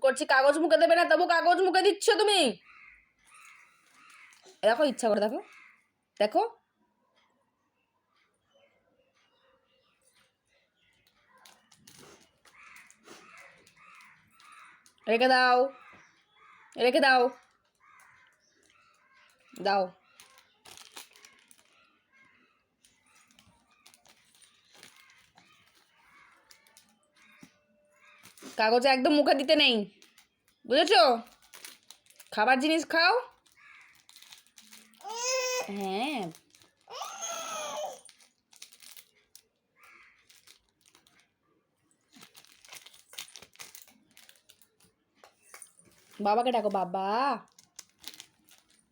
করছি, কাগজ মুখে দেবে না, তবু কাগজ মুখে দিচ্ছ তুমি। দেখো, ইচ্ছা করে দেখো। দেখো। রেখে দাও। রেখে দাও। দাও। কাগজে একদম মুখে দিতে নেই। বুঝেছ? খাবার জিনিস খাও। হ্যাঁ। বাবাকে ডাকো বাবা।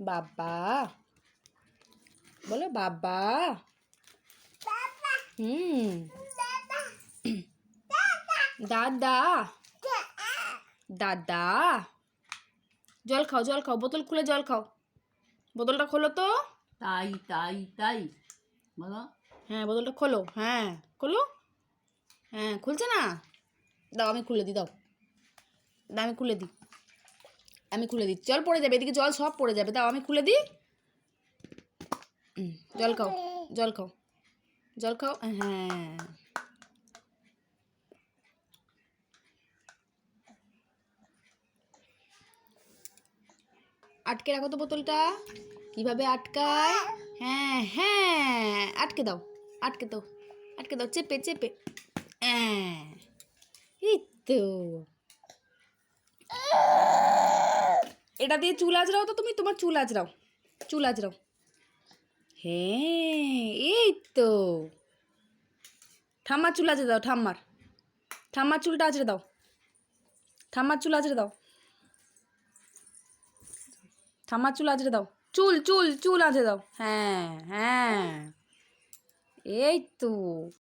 বাবা। বলো বাবা। হুম। দাদা। দাদা। জল খাও জল খাও বোতল খুলে জল খাও। বোতলটা খোলো তো। তাই তাই তাই। বলো। হ্যাঁ বোতলটা খোলো। হ্যাঁ খোলো। হ্যাঁ খুলছে না? দাও আমি খুলে দিই দাও। দাও আমি খুলে দিই। আমি খুলে দিই। জল পড়ে যাবে এদিকে জল সব পড়ে যাবে। দাও আমি খুলে দিই। জল খাও জল খাও। জল খাও হ্যাঁ। আটকে রাখো তো বোতলটা। কীভাবে আটকায়? হ্যাঁ হ্যাঁ আটকে দাও আটকে দাও আটকে দাও, চেপে চেপে। হ্যাঁ এই তো। এটা দিয়ে চুল আজরাও তো তুমি, তোমার চুল আজরাও চুল আজরাও হ্যাঁ এই তো। ঠাম্মার চুল আজরে দাও, ঠাম্মার। ঠাম্মার চুলটা আজরে দাও। ঠাম্মার চুল আজরে দাও। ঠাম্মার চুল আঁচড়ে দাও। চুল চুল চুল আঁচড়ে দাও। হ্যাঁ হ্যাঁ। এই তো।